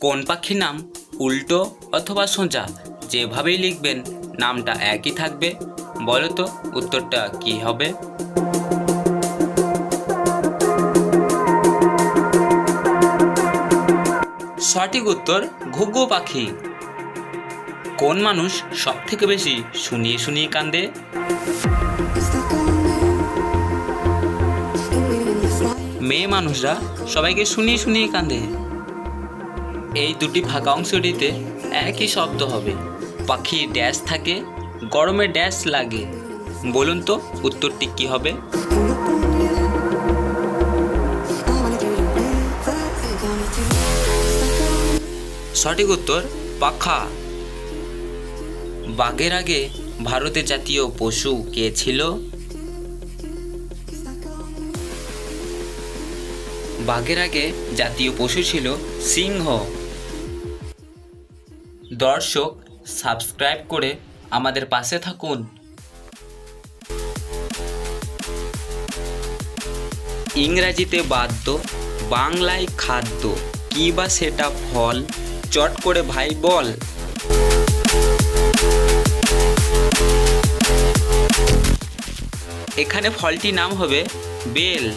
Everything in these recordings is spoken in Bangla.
কোন পাখির নাম উল্টো অথবা সোজা? যেভাবেই লিখবেন, নামটা একই থাকবে। বলো তো, উত্তরটা কি হবে? সঠিক উত্তর, ঘুঘু পাখি। কোন মানুষ সব থেকে বেশি শুনিয়ে শুনিয়ে কান্দে? মেয়ে মানুষরা সবাইকে শুনিয়ে শুনিয়ে কান্দে। এই দুটি ফাঁকা অংশটিতে একই শব্দ হবে। পাখির ড্যাশ থাকে, গরমে ড্যাশ লাগে। বলুন তো, উত্তরটি কি হবে? সঠিক উত্তর, পাখা। বাঘের আগে ভারতের জাতীয় পশু কে ছিল? বাঘের আগে জাতীয় পশু ছিল সিংহ। দর্শক, সাবস্ক্রাইব করে আমাদের পাশে থাকুন। ইংরাজিতে বাদ্য, বাংলায় খাদ্য, কি বা সেটা ফল? চট করে ভাই বল। এখানে ফলটির নাম হবে বেল।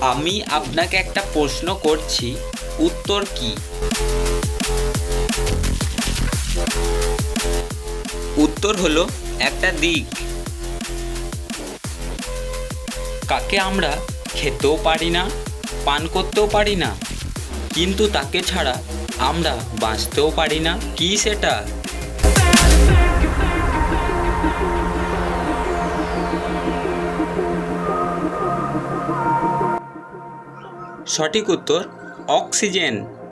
আমি আপনাকে একটা প্রশ্ন করছি, উত্তর কি? উত্তর হলো একটা দিক। কাকে আমরা খেতেও পারি না, পান করতেও পারি না, কিন্তু তাকে ছাড়া আমরা বাঁচতেও পারি না, কি সেটা? সঠিক উত্তর, অক্সিজেন।